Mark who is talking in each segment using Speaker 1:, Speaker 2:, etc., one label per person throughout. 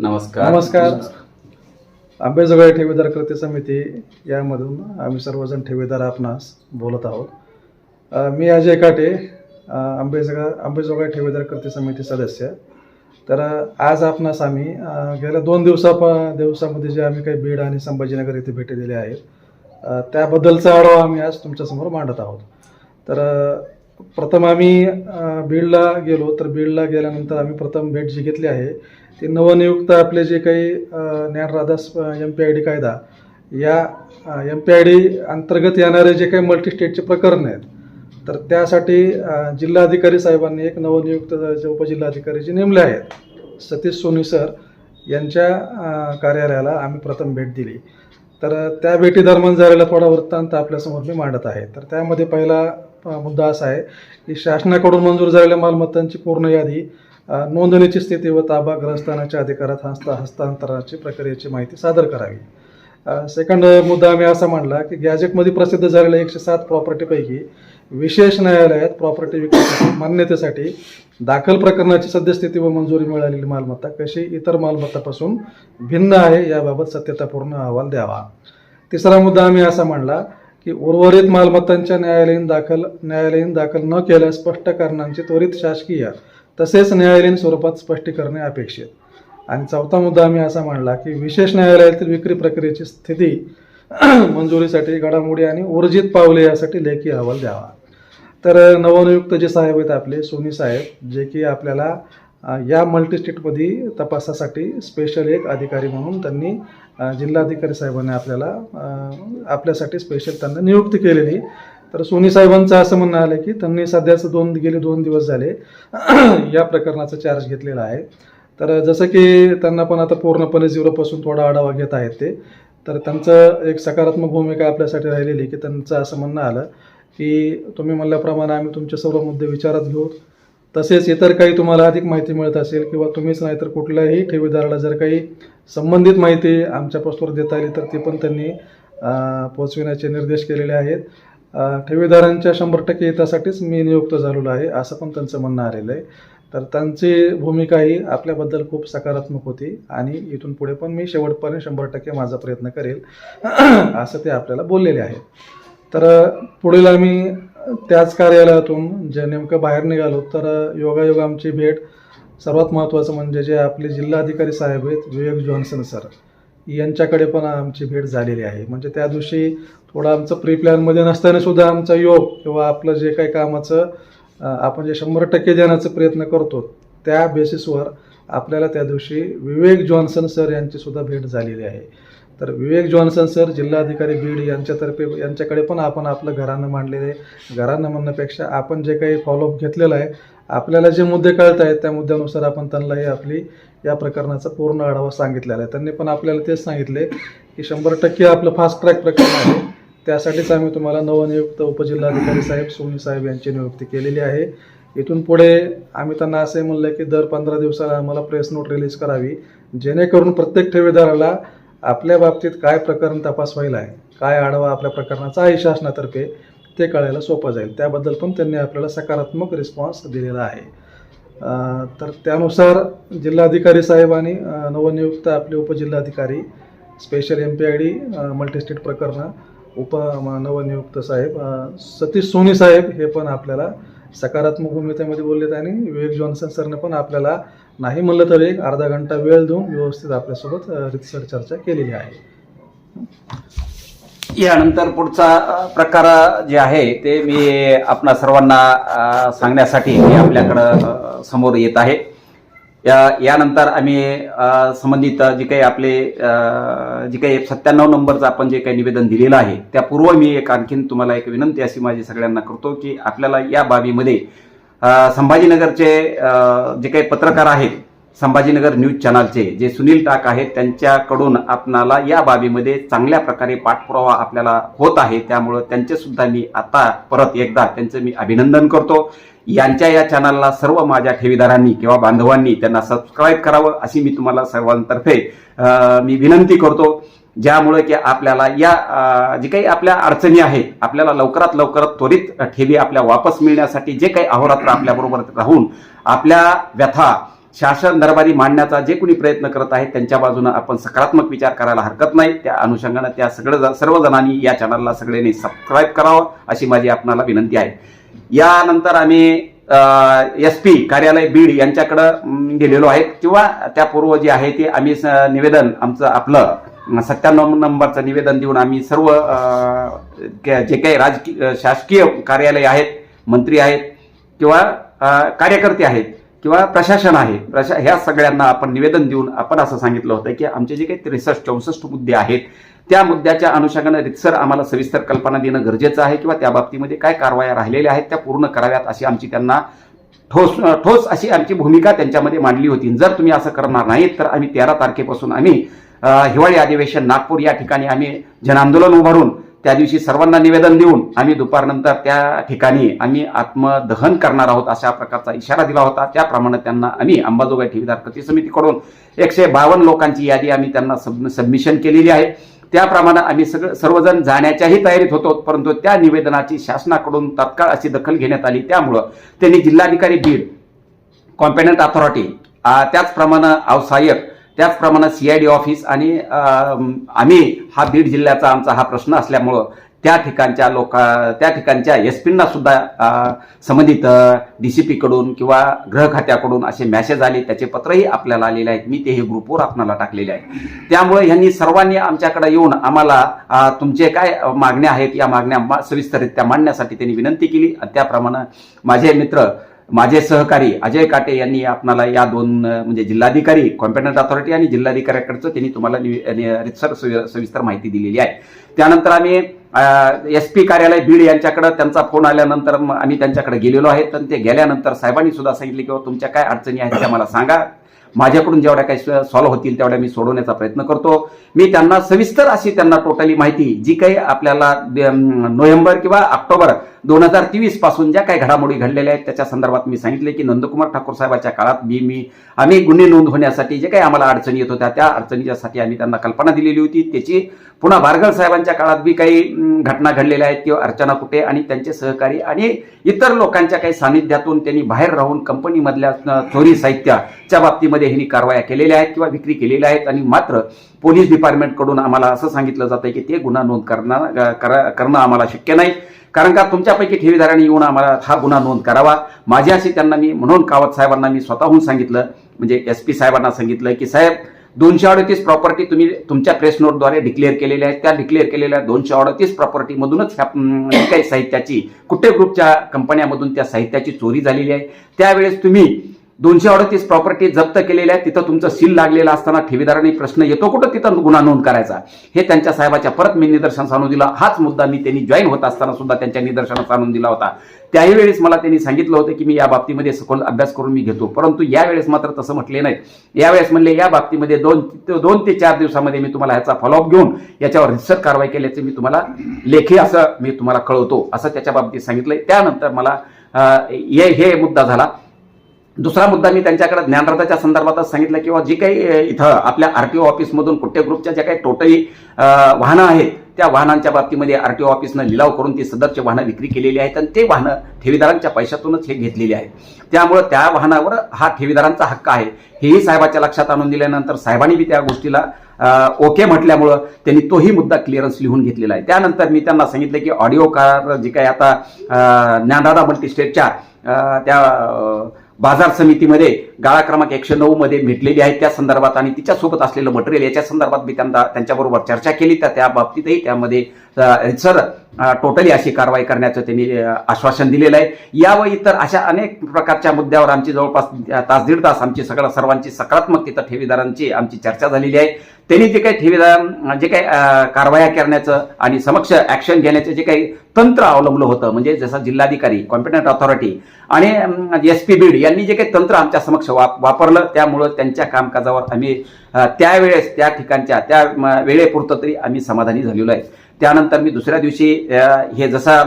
Speaker 1: नमस्कार.
Speaker 2: नमस्कार. आंबेजोगाई ठेवीदार कृती समिती यामधून आम्ही सर्वजण ठेवीदार आपणास बोलत आहोत. मी अजय काटे आंबेजगा आंबेजोगा आंबेजोगाई ठेवीदार कृती समिती सदस्य. तर आज आपणास आम्ही गेल्या दोन दिवसा दिवसामध्ये जे आम्ही काही बीड आणि संभाजीनगर येथे भेटी दिल्या आहेत त्याबद्दलचा आढावा आम्ही आज तुमच्यासमोर मांडत आहोत. तर प्रथम आम्ही बीडला गेलो. तर बीडला गेल्यानंतर आम्ही प्रथम भेट जी घेतली आहे ते नवनियुक्त आपले जे काही ज्ञान ज्ञानराधास एम पी आय डी कायदा या एम पी आय डी अंतर्गत येणारे जे काही मल्टी स्टेटचे प्रकरण आहेत तर त्यासाठी जिल्हाधिकारी साहेबांनी एक नवनियुक्त जे उपजिल्हाधिकारी जे नेमले आहेत सतीश सोनी सर यांच्या कार्यालयाला आम्ही प्रथम भेट दिली. तर त्या भेटी दरम्यान झालेला थोडा वृत्तांत आपल्यासमोर मी मांडत आहे. तर त्यामध्ये पहिला मुद्दा असा आहे की शासनाकडून मंजूर झालेल्या मालमत्तांची पूर्ण यादी नोंदणीची स्थिती व ताबा ग्रहस्थानाच्या अधिकारात हस्ता हस्तांतराची प्रक्रियेची माहिती सादर करावी. सेकंड मुद्दा आम्ही असा मांडला की गॅजेटमध्ये प्रसिद्ध झालेल्या एकशे सात प्रॉपर्टीपैकी विशेष न्यायालयात प्रॉपर्टी मान्यतेसाठी दाखल प्रकरणाची सद्यस्थिती व मंजुरी मिळालेली मालमत्ता कशी इतर मालमत्तापासून भिन्न आहे याबाबत सत्यतापूर्ण अहवाल द्यावा. तिसरा मुद्दा आम्ही असा मांडला की उर्वरित मालमत्तांच्या न्यायालयीन दाखल न्यायालयीन दाखल न केल्यास स्पष्ट कारणांची त्वरित शासकीय तसेच न्यायालयीन स्वरूपात स्पष्टीकरणे अपेक्षित आणि चौथा मुद्दा आम्ही असा मांडला की विशेष न्यायालयातील विक्री प्रक्रियेची स्थिती मंजुरीसाठी घडामोडी आणि उर्जित पावले यासाठी लेखी अहवाल द्यावा. तर नवनियुक्त जे साहेब आहेत आपले सोनी साहेब जे की आपल्याला या मल्टी स्टेटमध्ये तपासासाठी स्पेशल एक अधिकारी म्हणून त्यांनी जिल्हाधिकारी साहेबांनी आपल्याला आपल्यासाठी स्पेशल त्यांना नियुक्ती केलेली. तर सोनी साहेबांचं असं म्हणणं आलं की त्यांनी सध्याचं दोन गेले दोन दिवस झाले या प्रकरणाचा चार्ज घेतलेला आहे. तर जसं की त्यांना पण आता पूर्णपणे झिरोपासून थोडा आढावा घेत आहेत ते. तर त्यांचं एक सकारात्मक भूमिका आपल्यासाठी राहिलेली की त्यांचं असं म्हणणं आलं की तुम्ही म्हणल्याप्रमाणे आम्ही तुमचे सर्व मुद्दे विचारात घेऊ. तसेच इतर काही तुम्हाला अधिक माहिती मिळत असेल किंवा तुम्हीच नाही तर कुठल्याही ठेवीदाराला जर काही संबंधित माहिती आमच्या पोस्टवर देता आली तर ती पण त्यांनी पोचविण्याचे पोहोचविण्याचे निर्देश केलेले आहेत. ठेवीदारांच्या शंभर टक्के हितासाठीच मी नियुक्त झालेलो आहे असं पण त्यांचं म्हणणं आलेलं आहे. तर त्यांची भूमिका ही आपल्याबद्दल खूप सकारात्मक होती आणि इथून पुढे पण मी शेवटपर्यंत शंभर टक्के माझा प्रयत्न करेल असं ते आपल्याला बोललेले आहे तर पुढील आम्ही त्याच कार्यालयातून जे नेमकं बाहेर निघालो तर योगायोग आमची भेट सर्वात महत्त्वाचं म्हणजे जे आपले जिल्हाधिकारी साहेब आहेत विवेक जॉन्सन सर. यांच्याकडे पण आमची भेट झालेली आहे. म्हणजे त्या दिवशी थोडं आमचं प्री प्लॅनमध्ये नसताना सुद्धा आमचा योग किंवा आपलं जे काही कामाचं आपण जे शंभर टक्के देण्याचा प्रयत्न करतो त्या बेसिसवर आपल्याला त्या दिवशी विवेक जॉन्सन सर यांची सुद्धा भेट झालेली आहे. तर विवेक जॉन्सन सर जिल्हाधिकारी बीड यांच्यातर्फे यांच्याकडे पण आपण आपलं घरानं मांडलेले घरानं म्हणण्यापेक्षा आपण जे काही फॉलोअप घेतलेलं आहे आपल्याला जे मुद्दे कळत आहेत त्या मुद्द्यानुसार आपण त्यांनाही आपली या प्रकरणाचा पूर्ण आढावा सांगितलेला आहे. त्यांनी पण आपल्याला तेच सांगितले की शंभर टक्के आपलं फास्ट ट्रॅक प्रकरण आहे. त्यासाठीच आम्ही तुम्हाला नवनियुक्त उपजिल्हाधिकारी साहेब सोनी साहेब यांची नियुक्ती केलेली आहे. इथून पुढे आम्ही त्यांना असे म्हणलं की दर पंधरा दिवसाला आम्हाला प्रेस नोट रिलीज करावी. जेणेकरून प्रत्येक ठेवीदाराला आपल्या बाबतीत काय प्रकरण तपास व्हायला आहे काय आढावा आपल्या प्रकरणाचा आहे शासनातर्फे ते कळायला सोपं जाईल. त्याबद्दल पण त्यांनी आपल्याला सकारात्मक रिस्पॉन्स दिलेला आहे. तर त्यानुसार जिल्हाधिकारी साहेब आणि नवनियुक्त आपले उपजिल्हाधिकारी special M P I D multistate प्रकरणं उप नवनियुक्त साहेब सतीश सोनी साहेब हे पण आपल्याला सकारात्मक भूमिकेमध्ये बोललेत आणि विवेक जॉन्सन सरने पण आपल्याला नाही म्हणलं तरी एक अर्धा घंटा वेळ देऊन व्यवस्थित आपल्यासोबत रितसर चर्चा केलेली आहे.
Speaker 1: यानंतर पुढचा प्रकार जे आहे ते मी आपणा सर्वांना सांगण्यासाठी मी आपल्याकडं समोर येत आहे. या यानंतर आम्ही संबंधित जे काही आपले जे काही सत्त्याण्णव नंबरचं आपण जे काही निवेदन दिलेलं आहे त्यापूर्व मी एक आणखीन तुम्हाला एक विनंती अशी माझी सगळ्यांना करतो की आपल्याला या बाबीमध्ये संभाजीनगरचे जे काही पत्रकार आहेत संभाजीनगर न्यूज चॅनलचे जे सुनील टाक आहेत त्यांच्याकडून आपणाला या बाबीमध्ये चांगल्या प्रकारे पाठपुरावा आपल्याला होत आहे. त्यामुळं त्यांचे सुद्धा मी आता परत एकदा त्यांचं मी अभिनंदन करतो. यांच्या या चॅनलला सर्व माझ्या ठेवीदारांनी किंवा बांधवांनी त्यांना सबस्क्राईब करावं अशी मी तुम्हाला सर्वांतर्फे मी विनंती करतो. ज्यामुळे की आपल्याला या जे काही आपल्या अडचणी आहेत आपल्याला लवकरात लवकरात त्वरित ठेवी आपल्या वापस मिळण्यासाठी जे काही अहोरात्र आपल्याबरोबर राहून आपल्या व्यथा शासन दरबारी मांडण्याचा जे कोणी प्रयत्न करत आहेत त्यांच्या बाजूनं आपण सकारात्मक विचार करायला हरकत नाही. त्या अनुषंगानं त्या सगळं सर्वजणांनी या चॅनलला सगळ्यांनी सबस्क्राईब करावं अशी माझी आपणाला विनंती आहे. यानंतर आम्ही एस पी कार्यालय बीड यांच्याकडं गेलेलो आहेत किंवा त्यापूर्व जे आहे ते आम्ही स- निवेदन आमचं आपलं सत्त्याण्णव नंबरचं निवेदन देऊन आम्ही सर्व के- जे काही राजकीय शासकीय कार्यालय आहेत मंत्री आहेत किंवा कार्यकर्ते आहेत किंवा प्रशासन आहे प्रशा ह्या सगळ्यांना आपण निवेदन देऊन आपण असं सांगितलं होतं की आमचे जे काही त्रेसष्ट चौसष्ट मुद्दे आहेत त्या मुद्द्याच्या अनुषंगाने रितसर आम्हाला सविस्तर कल्पना देणं गरजेचं आहे किंवा त्या बाबतीमध्ये काय कारवाया राहिलेल्या आहेत त्या पूर्ण कराव्यात अशी आमची त्यांना ठोस ठोस अशी आमची भूमिका त्यांच्यामध्ये मांडली होती. जर तुम्ही असं करणार नाहीत तर आम्ही तेरा तारखेपासून आम्ही हिवाळी अधिवेशन नागपूर या ठिकाणी आम्ही जनआंदोलन उभारून त्या दिवशी सर्वांना निवेदन देऊन आम्ही दुपारनंतर त्या ठिकाणी आम्ही आत्मदहन करणार आहोत अशा प्रकारचा इशारा दिला होता. त्याप्रमाणे त्यांना आम्ही अंबाजोगाई ठेवीदार कृती समितीकडून एकशे बावन्न लोकांची यादी आम्ही त्यांना सब सबमिशन केलेली आहे. त्याप्रमाणे आम्ही सगळं सर्वजण जाण्याच्याही तयारीत होतो परंतु त्या निवेदनाची शासनाकडून तत्काळ अशी दखल घेण्यात आली. त्यामुळं त्यांनी जिल्हाधिकारी बीड कॉम्पेटंट अथॉरिटी त्याचप्रमाणे अवसायक त्याचप्रमाणे डी ऑफिस आणि आम्ही हा बीड जिल्ह्याचा आमचा हा प्रश्न असल्यामुळं त्या ठिकाणच्या लोक त्या ठिकाणच्या एस पींना सुद्धा संबंधित डी सी पीकडून किंवा गृह खात्याकडून असे मॅसेज आले. त्याचे पत्रही आपल्याला आलेले आहेत. मी ते हे ग्रुपवर आपणाला टाकलेले आहे त्यामुळे ह्यांनी सर्वांनी आमच्याकडे येऊन आम्हाला तुमचे काय मागण्या आहेत या मागण्या मा- सविस्तररित्या मांडण्यासाठी त्यांनी विनंती केली. आणि त्याप्रमाणे माझे मित्र माझे सहकारी अजय काटे यांनी आपणाला या दोन म्हणजे जिल्हाधिकारी कॉम्पिटंट अथॉरिटी आणि जिल्हाधिकाऱ्याकडचं त्यांनी तुम्हाला रितसर सविस्तर माहिती दिलेली आहे. त्यानंतर आम्ही एस पी कार्यालय बीड यांच्याकडे त्यांचा फोन आल्यानंतर आम्ही त्यांच्याकडे गेलेलो आहे. तर ते गेल्यानंतर साहेबांनी सुद्धा सांगितले की तुमच्या काय अडचणी आहेत त्या मला सांगा. माझ्याकडून जेवढ्या काही सॉल्व्ह होतील तेवढ्या मी सोडवण्याचा प्रयत्न करतो. मी त्यांना सविस्तर अशी त्यांना टोटली माहिती जी काही आपल्याला नोव्हेंबर किंवा ऑक्टोबर दोन हजार तेवीसपासून ज्या काही घडामोडी घडलेल्या आहेत त्याच्या संदर्भात मी सांगितले की नंदकुमार ठाकूर साहेबाच्या काळात मी मी आम्ही गुन्हे नोंद होण्यासाठी जे काही आम्हाला अडचणी येत होत्या त्या अडचणीच्यासाठी आम्ही त्यांना कल्पना दिलेली होती. त्याची पुन्हा बारगळ साहेबांच्या काळात बी काही घटना घडलेल्या आहेत किंवा अर्चना कुटे आणि त्यांचे सहकारी आणि इतर लोकांच्या काही सानिध्यातून त्यांनी बाहेर राहून कंपनीमधल्या चोरी साहित्याच्या बाबतीमध्ये ह्यांनी कारवाया केलेल्या आहेत किंवा विक्री केलेल्या आहेत आणि मात्र पोलीस डिपार्टमेंटकडून आम्हाला असं सांगितलं जातं की ते गुन्हा नोंद करणं करा- करणं आम्हाला शक्य नाही. कारण का तुमच्यापैकी ठेवीदारांनी येऊन आम्हाला हा गुन्हा नोंद करावा. माझी अशी त्यांना मी म्हणून कावत साहेबांना मी स्वतःहून सांगितलं म्हणजे एस पी साहेबांना सांगितलं की साहेब दोनशे अडतीस प्रॉपर्टी तुम्ही तुमच्या प्रेस नोटद्वारे डिक्लेअर केलेल्या आहेत. त्या डिक्लेअर केलेल्या दोनशे अडतीस प्रॉपर्टीमधूनच ह्या काही साहित्याची कुठे ग्रुपच्या कंपन्यामधून त्या साहित्याची चोरी झालेली आहे. त्यावेळेस तुम्ही दोनशे अडतीस प्रॉपर्टी जप्त केलेल्या आहेत. तिथं तुमचं सील लागलेलं असताना ठेवीदारांनी प्रश्न येतो कुठं तिथं गुन्हा नोंद करायचा? हे त्यांच्या साहेबाच्या परत मी निदर्शनास आणून दिला. हाच मुद्दा मी त्यांनी जॉईन होत असताना सुद्धा त्यांच्या निदर्शनास आणून दिला होता. त्याही वेळेस मला त्यांनी सांगितलं होतं की मी या बाबतीमध्ये सखोल अभ्यास करून मी घेतो. परंतु यावेळेस मात्र तसं म्हटले नाही. यावेळेस म्हणले या बाबतीमध्ये दोन दोन ते चार दिवसामध्ये मी तुम्हाला ह्याचा फॉलोअप घेऊन याच्यावर रिसर्च कारवाई केल्याचं मी तुम्हाला लेखी असं मी तुम्हाला कळवतो असं त्याच्या बाबतीत सांगितलंय. त्यानंतर मला हे मुद्दा झाला. दुसरा मुद्दा मी त्यांच्याकडे ज्ञानरथाच्या संदर्भातच सांगितलं किंवा जी काही इथं आपल्या आर टी ओ ऑफिसमधून कुठे ग्रुपच्या ज्या काही टोटली वाहनं आहेत त्या वाहनांच्या बाबतीमध्ये आर टी ओ ऑफिसनं लिलाव करून ती सदरची वाहनं विक्री केलेली आहेत आणि ते वाहनं ठेवीदारांच्या पैशातूनच हे घेतलेली आहेत. त्यामुळं त्या वाहनावर हा ठेवीदारांचा हक्क आहे. हेही साहेबाच्या लक्षात आणून दिल्यानंतर साहेबांनी बी त्या गोष्टीला ओके म्हटल्यामुळं त्यांनी तोही मुद्दा क्लिअरन्स लिहून घेतलेला आहे. त्यानंतर मी त्यांना सांगितलं की ऑडिओ कार जी काही आता ज्ञानदादा मल्टीस्टेटच्या त्या बाजार समितीमध्ये गाळा क्रमांक एकशे नऊ मध्ये भेटलेली आहे. त्या संदर्भात आणि तिच्यासोबत असलेलं मटेरियल याच्या संदर्भात मी त्यांना त्यांच्याबरोबर चर्चा केली. तर त्या बाबतीतही त्यामध्ये सर टोटली अशी कारवाई करण्याचं त्यांनी आश्वासन दिलेलं आहे. या व इतर अशा अनेक प्रकारच्या मुद्द्यावर आमची जवळपास तास दीड तास आमची सगळं सर्वांची सकारात्मक तिथं ठेवीदारांची आमची चर्चा झालेली आहे. त्यांनी जे काही ठेवीदार जे काही कारवाया करण्याचं आणि समक्ष ऍक्शन घेण्याचं जे काही तंत्र अवलंबलं होतं म्हणजे जसं जिल्हाधिकारी कॉम्पिटंट अथॉरिटी आणि एस पी बीड यांनी जे काही तंत्र आमच्या समक्ष वाप वापरलं त्यामुळं त्यांच्या कामकाजावर आम्ही त्यावेळेस त्या ठिकाणच्या त्या वेळेपुरतं तरी आम्ही समाधानी झालेलो आहे. त्यानंतर मी दुसऱ्या दिवशी हे जसा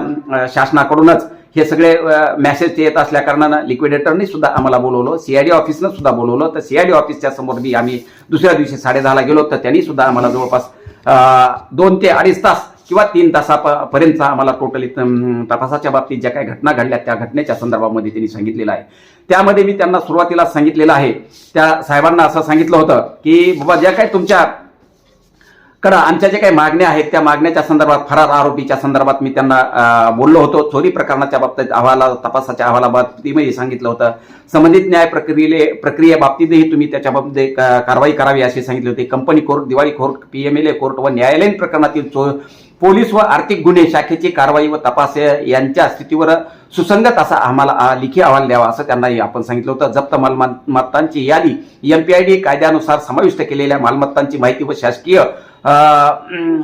Speaker 1: शासनाकडूनच हे सगळे मॅसेज येत असल्या कारणानं लिक्विडेटरने सुद्धा आम्हाला बोलवलं सीआयडी ऑफिसनं सुद्धा बोलवलं. तर सीआयडी ऑफिसच्या समोर मी आम्ही दुसऱ्या दिवशी साडेदहाला गेलो तर त्यांनी सुद्धा आम्हाला जवळपास दोन ते अडीच तास किंवा तीन तासापर्यंतचा आम्हाला टोटली तपासाच्या बाबतीत ज्या काही घटना घडल्या त्या घटनेच्या संदर्भामध्ये त्यांनी सांगितलेलं आहे. त्यामध्ये मी त्यांना सुरुवातीला सांगितलेलं आहे. त्या साहेबांना असं सांगितलं होतं की बाबा ज्या काही तुमच्या कडं आमच्या ज्या काही मागण्या आहेत त्या मागण्याच्या संदर्भात फरार आरोपीच्या संदर्भात मी त्यांना बोललो होतो. चोरी प्रकरणाच्या बाबतीत अहवाला तपासाच्या अहवालाबाबतीतही सांगितलं होतं. संबंधित न्याय प्रक्रिये प्रक्रियेबाबतीतही तुम्ही त्याच्या बाबतीत कारवाई करावी अशी सांगितली होती. कंपनी कोर्ट दिवाळी कोर्ट पीएमएलए कोर्ट व न्यायालयीन प्रकरणातील चो पोलीस व आर्थिक गुन्हे शाखेची कारवाई व तपास यांच्या स्थितीवर सुसंगत असा आम्हाला लिखी अहवाल द्यावा असं त्यांनाही आपण सांगितलं होतं. जप्त मालमत्तांची यादी एमपीआयडी कायद्यानुसार समाविष्ट केलेल्या मालमत्तांची माहिती व शासकीय अं,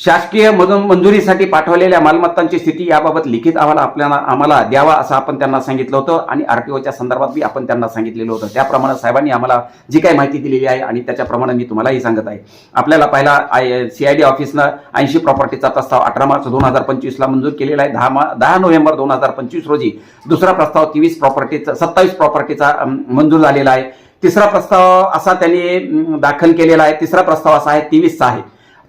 Speaker 1: शासकीय मंजुरीसाठी पाठवलेल्या मालमत्तांची स्थिती याबाबत लिखित अहवाल आपल्याला आम्हाला द्यावा असं आपण त्यांना सांगितलं होतं आणि आरटीओच्या संदर्भात बी आपण त्यांना सांगितलेलं होतं. त्याप्रमाणे साहेबांनी आम्हाला जी काही माहिती दिलेली आहे आणि त्याच्याप्रमाणे मी तुम्हालाही सांगत आहे. आपल्याला पहिला आय सीआयडी ऑफिसनं ऐंशी प्रॉपर्टीचा प्रस्ताव अठरा मार्च दोन हजार पंचवीसला मंजूर केलेला आहे. दहा मा दहा नोव्हेंबर दोन हजार पंचवीस रोजी दुसरा प्रस्ताव तेवीस प्रॉपर्टीचा सत्तावीस प्रॉपर्टीचा मंजूर झालेला आहे. तिसरा प्रस्ताव असा त्यांनी दाखल केलेला आहे. तिसरा प्रस्ताव असा आहे तेवीसचा आहे.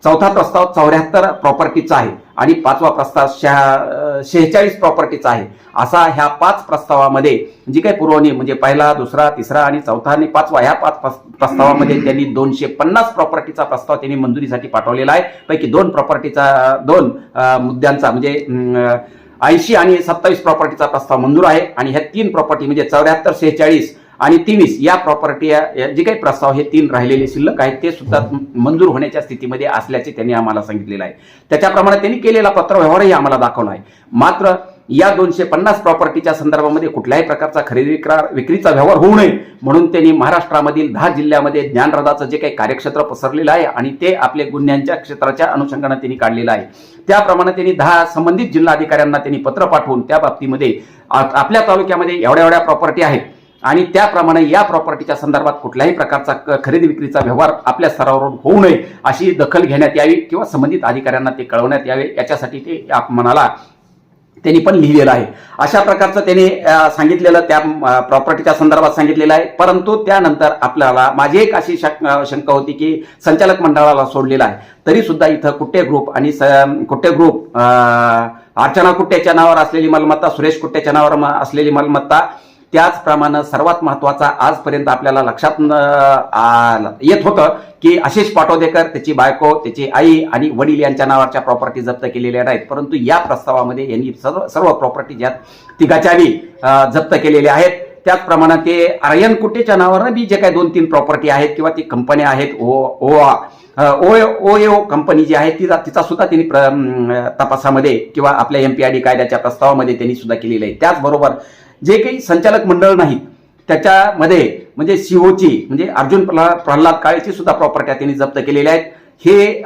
Speaker 1: चौथा प्रस्ताव चौऱ्याहत्तर प्रॉपर्टीचा आहे आणि पाचवा प्रस्ताव शहा शेहेचाळीस प्रॉपर्टीचा आहे. असा ह्या पाच प्रस्तावामध्ये जी काही पुरवणी म्हणजे पहिला दुसरा तिसरा आणि चौथा आणि पाचवा ह्या पाच प्रस्तावामध्ये त्यांनी दोनशे पन्नास प्रॉपर्टीचा प्रस्ताव त्यांनी मंजुरीसाठी पाठवलेला आहे. पैकी दोन प्रॉपर्टीचा दोन मुद्द्यांचा म्हणजे ऐंशी आणि सत्तावीस प्रॉपर्टीचा प्रस्ताव मंजूर आहे. आणि ह्या तीन प्रॉपर्टी म्हणजे चौऱ्याहत्तर शेहेचाळीस आणि तेवीस या प्रॉपर्टी जे काही प्रस्ताव हे तीन राहिलेले शिल्लक आहेत ते सुद्धा मंजूर होण्याच्या स्थितीमध्ये असल्याचे त्यांनी आम्हाला सांगितलेलं आहे. त्याच्याप्रमाणे त्यांनी केलेला पत्रव्यवहारही आम्हाला दाखवला आहे. मात्र या दोनशे पन्नास प्रॉपर्टीच्या संदर्भामध्ये कुठल्याही प्रकारचा खरेदी विक्रा- विक्रीचा व्यवहार होऊ नये म्हणून त्यांनी महाराष्ट्रामधील दहा जिल्ह्यामध्ये ज्ञानरथाचं जे काही कार्यक्षेत्र पसरलेलं आहे आणि ते आपले गुन्ह्यांच्या क्षेत्राच्या अनुषंगाने त्यांनी काढलेलं आहे. त्याप्रमाणे त्यांनी दहा संबंधित जिल्हाधिकाऱ्यांना त्यांनी पत्र पाठवून त्या बाबतीमध्ये आपल्या तालुक्यामध्ये एवढ्या एवढ्या प्रॉपर्टी आहेत. आणि त्याप्रमाणे या प्रॉपर्टीच्या संदर्भात कुठल्याही प्रकारचा क- खरेदी विक्रीचा व्यवहार आपल्या स्तरावरून होऊ नये अशी दखल घेण्यात यावी किंवा संबंधित अधिकाऱ्यांना ते कळवण्यात यावे याच्यासाठी ते आप- मनाला त्यांनी पण लिहिलेलं आहे. अशा प्रकारचं त्यांनी सांगितलेलं त्या प्रॉपर्टीच्या संदर्भात सांगितलेलं आहे. परंतु त्यानंतर आपल्याला माझी एक अशी शक- शंका होती की संचालक मंडळाला सोडलेला आहे. तरी सुद्धा इथं कुट्टे ग्रुप आणि स- कुट्टे ग्रुप अर्चना कुट्ट्याच्या नावावर असलेली मालमत्ता सुरेश कुट्ट्याच्या नावावर म- असलेली मालमत्ता त्याचप्रमाणे सर्वात महत्त्वाचा आजपर्यंत आपल्याला लक्षात येत होतं की आशिष पाटोदेकर त्याची बायको त्याची आई आणि वडील यांच्या नावाच्या प्रॉपर्टी जप्त केलेल्या नाहीत. परंतु या प्रस्तावामध्ये यांनी सर्व सर्व प्रॉपर्टी ज्या तिघाच्यावी जप्त केलेल्या आहेत. त्याचप्रमाणे ते आर्यन कुटेच्या नावानं बी जे काही दोन तीन प्रॉपर्टी आहेत किंवा ती कंपन्या आहेत ओ ओआ ओ ओ ए ओ कंपनी जी आहे तिचा तिचा सुद्धा त्यांनी प्र- तपासामध्ये किंवा आपल्या एमपीआयडी कायद्याच्या प्रस्तावामध्ये त्यांनी सुद्धा केलेलं आहे. त्याचबरोबर जे काही संचालक मंडळ नाहीत त्याच्यामध्ये म्हणजे सीओची म्हणजे अर्जुन प्रल्हाद काळेची सुद्धा प्रॉपर्ट्या त्यांनी जप्त केलेल्या आहेत. हे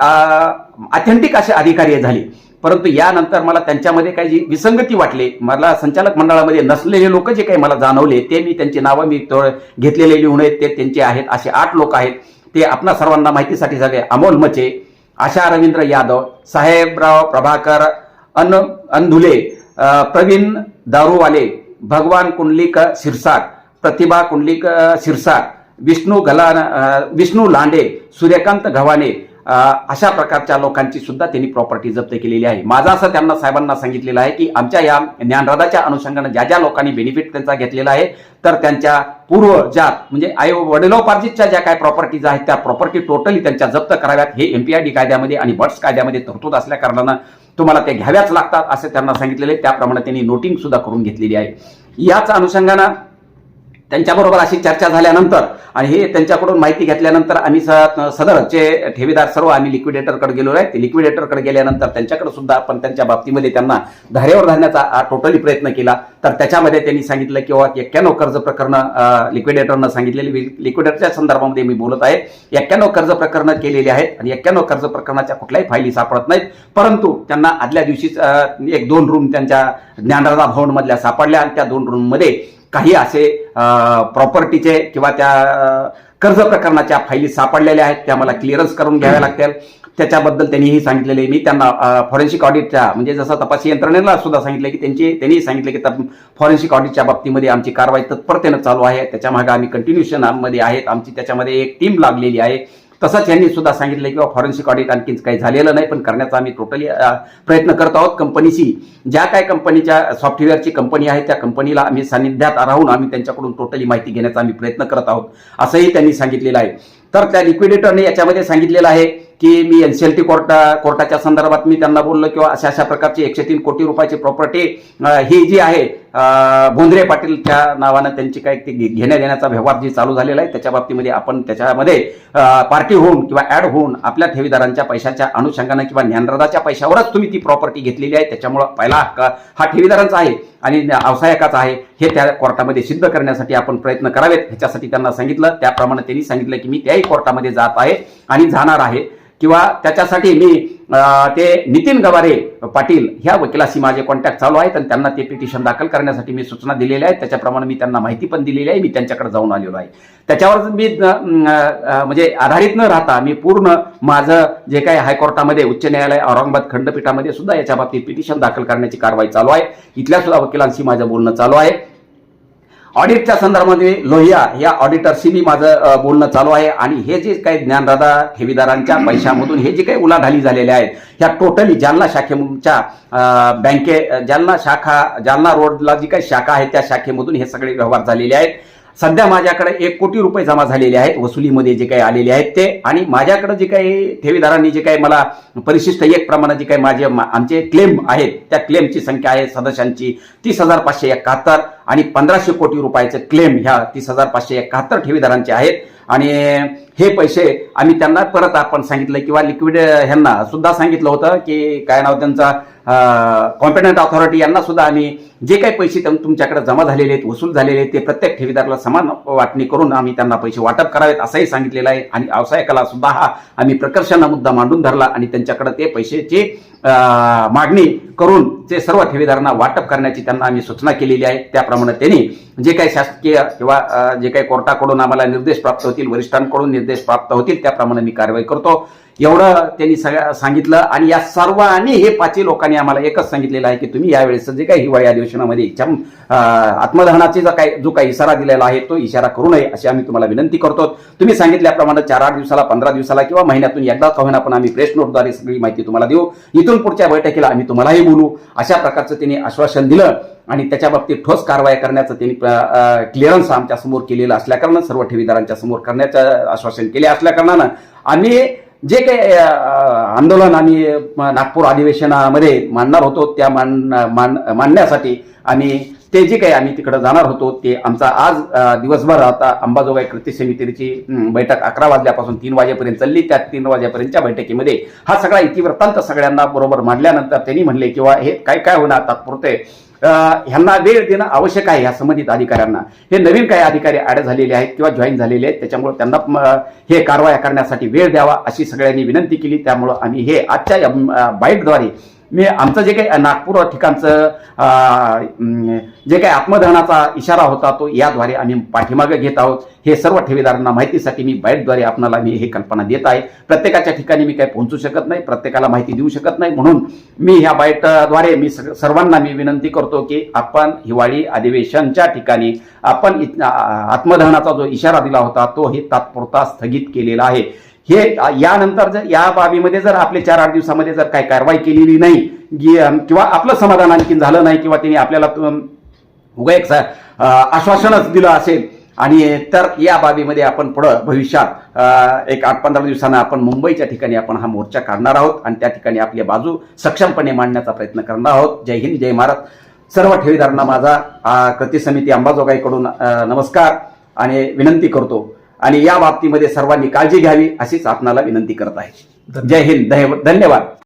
Speaker 1: अथेंटिक असे अधिकारी झाले. परंतु यानंतर मला त्यांच्यामध्ये काही जी विसंगती वाटली. मला संचालक मंडळामध्ये नसलेले लोक जे काही मला जाणवले ते मी त्यांची नावं मी घेतलेले लिहून आहेत ते त्यांचे आहेत असे आठ लोक आहेत. ते आपणा सर्वांना माहितीसाठी झाले अमोल मचे आशा रवींद्र यादव साहेबराव प्रभाकर अन अंधुले प्रवीण दारूवाले भगवान कुंडलिक शिरसाट प्रतिभा कुंडलिक अ, शिरसाट विष्णू गला विष्णू लांडे सूर्यकांत घवाने अशा प्रकारच्या लोकांची सुद्धा त्यांनी प्रॉपर्टी जप्त केलेली आहे. माझा असं त्यांना साहेबांना सांगितलेलं आहे की आमच्या या ज्ञानराधाच्या अनुषंगाने ज्या ज्या लोकांनी बेनिफिट त्यांचा घेतलेला आहे तर त्यांच्या पूर्वजात म्हणजे आई वडिलोपार्जितच्या ज्या काय प्रॉपर्टीज आहेत त्या प्रॉपर्टी टोटली त्यांच्या जप्त कराव्यात. हे एमपीआयडी कायद्यामध्ये आणि बट्स कायद्यामध्ये तरतूद असल्या कारणानं तुम्हाला ते घ्याव्याच लागतात असे त्यांना सांगितलेले. त्याप्रमाणे त्यांनी नोटिंग सुद्धा करून घेतलेली आहे. याच अनुषंगानं त्यांच्याबरोबर अशी चर्चा झाल्यानंतर आणि हे त्यांच्याकडून माहिती घेतल्यानंतर आम्ही स- सदरचे ठेवीदार सर्व आम्ही लिक्विडेटरकडे गेलो आहे. ते लिक्विडेटरकडे गेल्यानंतर त्यांच्याकडे सुद्धा आपण त्यांच्या बाबतीमध्ये त्यांना धारेवर धरण्याचा टोटली प्रयत्न केला. तर त्याच्यामध्ये त्यांनी सांगितलं किंवा एक्क्याण्णव कर्ज प्रकरणं लिक्विडेटरनं सांगितलेली लिक्विडेटरच्या संदर्भामध्ये मी बोलत आहे. एक्क्याण्णव कर्ज प्रकरणं केलेली आहेत आणि एक्क्याण्णव कर्ज प्रकरणाच्या कुठल्याही फायली सापडत नाहीत. परंतु त्यांना आदल्या दिवशीच एक दोन रूम त्यांच्या ज्ञानराधा भवनमधल्या सापडल्या आणि त्या दोन रूममध्ये काही असे प्रॉपर्टीचे किंवा त्या कर्ज प्रकरणाच्या फायली सापडलेल्या आहेत त्या मला क्लिअरन्स करून घ्याव्या लागतील. त्याच्याबद्दल त्यांनीही सांगितलेले मी त्यांना फॉरेन्सिक ऑडिटच्या म्हणजे जसं तपासी यंत्रणेला सुद्धा सांगितलं की त्यांची त्यांनी सांगितलं की फॉरेन्सिक ऑडिटच्या बाबतीमध्ये आमची कारवाई तत्परतेनं चालू आहे. त्याच्यामागे आम्ही कंटिन्युशनमध्ये आहेत. आमची त्याच्यामध्ये एक टीम लागलेली आहे. तसंच यांनी सुद्धा सांगितलं किंवा फॉरेन्सिक ऑडिट आणखी काही झालेलं नाही पण करण्याचा आम्ही टोटली प्रयत्न करत आहोत. कंपनीशी ज्या काय कंपनीच्या सॉफ्टवेअरची कंपनी आहे त्या कंपनीला आम्ही सानिध्यात राहून आम्ही त्यांच्याकडून टोटली माहिती घेण्याचा आम्ही प्रयत्न करत आहोत. असंही त्यांनी सांगितलेलं आहे. तर त्या लिक्विडेटरने याच्यामध्ये सांगितलेलं आहे की मी एनसीएलटी कोर्टा कोर्टाच्या संदर्भात मी त्यांना बोललो किंवा अशा अशा प्रकारची एकशे तीन कोटी रुपयाची प्रॉपर्टी ही जी आहे भोंद्रे पाटीलच्या नावानं त्यांची काय ते घे- घेण्या देण्याचा व्यवहार जी चालू झालेला आहे त्याच्या बाबतीमध्ये आपण त्याच्यामध्ये पार्टी होऊन किंवा ॲड होऊन आपल्या ठेवीदारांच्या पैशाच्या अनुषंगानं किंवा ज्ञानराजाच्या पैशावरच तुम्ही ती प्रॉपर्टी घेतलेली आहे त्याच्यामुळं पहिला हक्क हा ठेवीदारांचा आहे आणि अवसायकाचा आहे हे त्या कोर्टामध्ये सिद्ध करण्यासाठी आपण प्रयत्न करावेत. ह्याच्यासाठी त्यांना सांगितलं. त्याप्रमाणे त्यांनी सांगितलं की मी त्याही कोर्टामध्ये जात आहे. आणि जाणार आहे. किंवा त्याच्यासाठी मी ते नितीन गवारे पाटील ह्या वकिलाशी माझे कॉन्टॅक्ट चालू आहेत आणि त्यांना ते पिटिशन दाखल करण्यासाठी मी सूचना दिलेल्या आहेत. त्याच्याप्रमाणे मी त्यांना माहिती पण दिलेली आहे. मी त्यांच्याकडे जाऊन आलेलो आहे. त्याच्यावर मी म्हणजे आधारित न राहता मी पूर्ण माझं जे काही हायकोर्टामध्ये उच्च न्यायालय औरंगाबाद खंडपीठामध्ये सुद्धा याच्या बाबतीत पिटिशन दाखल करण्याची कारवाई चालू आहे. इथल्या सुद्धा वकिलांशी माझं बोलणं चालू आहे. ऑडिटच्या संदर्भामध्ये लोहिया या ऑडिटरशीही माझं बोलणं चालू आहे. आणि हे जे काही ज्ञानदादा ठेवीदारांच्या पैशामधून हे जे काही उलाढाली झालेल्या आहेत ह्या टोटली जालना शाखेच्या बँके जालना शाखा जालना रोडला जी काही शाखा आहे त्या शाखेमधून हे सगळे व्यवहार झालेले आहेत. सध्या माझ्याकडे एक कोटी रुपये जमा झालेले आहेत. वसुलीमध्ये जे काही आलेले आहेत ते आणि माझ्याकडे जे काही ठेवीदारांनी जे काही मला परिशिष्ट एक प्रमाणात जे काही माझे आमचे क्लेम आहेत त्या क्लेमची संख्या आहे सदस्यांची तीस हजार पाचशे एकाहत्तर आणि पंधराशे कोटी रुपयाचे क्लेम ह्या तीस हजार पाचशे एकाहत्तर ठेवीदारांचे आहेत. आणि हे पैसे आम्ही त्यांना परत आपण सांगितलं किंवा लिक्विड ह्यांना सुद्धा सांगितलं होतं की काय नाव त्यांचा कॉम्पिटंट ऑथॉरिटी यांना सुद्धा आम्ही जे काही पैसे तुमच्याकडे जमा झालेले आहेत वसूल झालेले आहेत ते प्रत्येक ठेवीदाराला समान वाटणी करून आम्ही त्यांना पैसे वाटप करावेत असंही सांगितलेलं आहे. आणि व्यावसायिकाला सुद्धा हा आम्ही प्रकर्षानं मुद्दा मांडून धरला आणि त्यांच्याकडे ते पैशाची मागणी करून ते सर्व ठेवीदारांना वाटप करण्याची त्यांना आम्ही सूचना केलेली आहे. त्याप्रमाणे त्यांनी जे काही शासकीय किंवा जे काही कोर्टाकडून आम्हाला निर्देश प्राप्त होतील वरिष्ठांकडून निर्देश प्राप्त होतील त्याप्रमाणे मी कारवाई करतो. एवढं त्यांनी सगळ्या सांगितलं आणि या सर्वांनी हे पाचही लोकांनी आम्हाला एकच सांगितलेलं आहे की तुम्ही यावेळेस जे काही हिवाळी अधिवेशनामध्ये इच्छा आत्मदहनाची जो काही जो काही इशारा दिलेला आहे तो इशारा करू नये अशी आम्ही तुम्हाला विनंती करतो. तुम्ही सांगितल्याप्रमाणे चार आठ दिवसाला पंधरा दिवसाला किंवा महिन्यातून एकदा का होईना पण आम्ही प्रेस नोटद्वारे सगळी माहिती तुम्हाला देऊ. इथून पुढच्या बैठकीला आम्ही तुम्हालाही बोलू. अशा प्रकारचं त्यांनी आश्वासन दिलं आणि त्याच्या बाबतीत ठोस कारवाई करण्याचं त्यांनी क्लिअरन्स आमच्यासमोर केलेलं असल्याकारणानं सर्व ठेवीदारांच्या समोर करण्याचं आश्वासन केले असल्याकारणानं आम्ही जे काही आंदोलन आम्ही नागपूर अधिवेशनामध्ये मांडणार होतो त्या मान मान- मांडण्यासाठी आम्ही ते जे काही आम्ही तिकडे जाणार होतो ते आमचा आज दिवसभर आता अंबाजोगाई कृती समितीची बैठक अकरा वाजल्यापासून तीन वाजेपर्यंत चालली. त्या तीन वाजेपर्यंतच्या बैठकीमध्ये हा सगळा इतिवृत्तांत सगळ्यांना बरोबर मांडल्यानंतर त्यांनी म्हणले किंवा हे काय काय होणार? तात्पुरते ह्यांना वेळ देणं आवश्यक आहे या संबंधित अधिकाऱ्यांना. हे नवीन काही अधिकारी ऍड झालेले आहेत किंवा जॉईन झालेले आहेत त्याच्यामुळे त्यांना हे कारवाया करण्यासाठी वेळ द्यावा अशी सगळ्यांनी विनंती केली. त्यामुळं आम्ही हे आजच्या या, अ, बाईटद्वारे मी आमचं जे काही नागपूर ठिकाणचं जे काही आत्मदहनाचा इशारा होता तो याद्वारे आम्ही पाठीमागे घेत आहोत. हे सर्व ठेवीदारांना माहितीसाठी मी बाईटद्वारे आपणाला मी हे कल्पना देत आहे. प्रत्येकाच्या ठिकाणी मी काही पोहोचू शकत नाही प्रत्येकाला माहिती देऊ शकत नाही. म्हणून मी ह्या बाईटद्वारे मी सर्वांना मी विनंती करतो की आपण हिवाळी अधिवेशनच्या ठिकाणी आपण आत्मदहनाचा जो इशारा दिला होता तो हे तात्पुरता स्थगित केलेला आहे. हे यानंतर जर या बाबीमध्ये जर आपले चार आठ दिवसामध्ये जर काही कारवाई केलेली नाही किंवा आपलं समाधान आणखीन झालं नाही किंवा त्यांनी आपल्याला उगा एक सा- आश्वासनच दिलं असेल आणि तर या बाबीमध्ये आपण पुढं भविष्यात एक आठ पंधरा दिवसानं आपण मुंबईच्या ठिकाणी आपण हा मोर्चा काढणार आहोत आणि त्या ठिकाणी आपली बाजू सक्षमपणे मांडण्याचा प्रयत्न करणार आहोत. जय हिंद जय महाराज सर्व ठेवीदारांना माझा कृती समिती अंबाजोगाईकडून नमस्कार आणि विनंती करतो आणि या बाबतीमध्ये सर्वांनी काळजी घ्यावी अशीच आपणाला विनंती करत आहे. जय हिंद. धन्यवाद.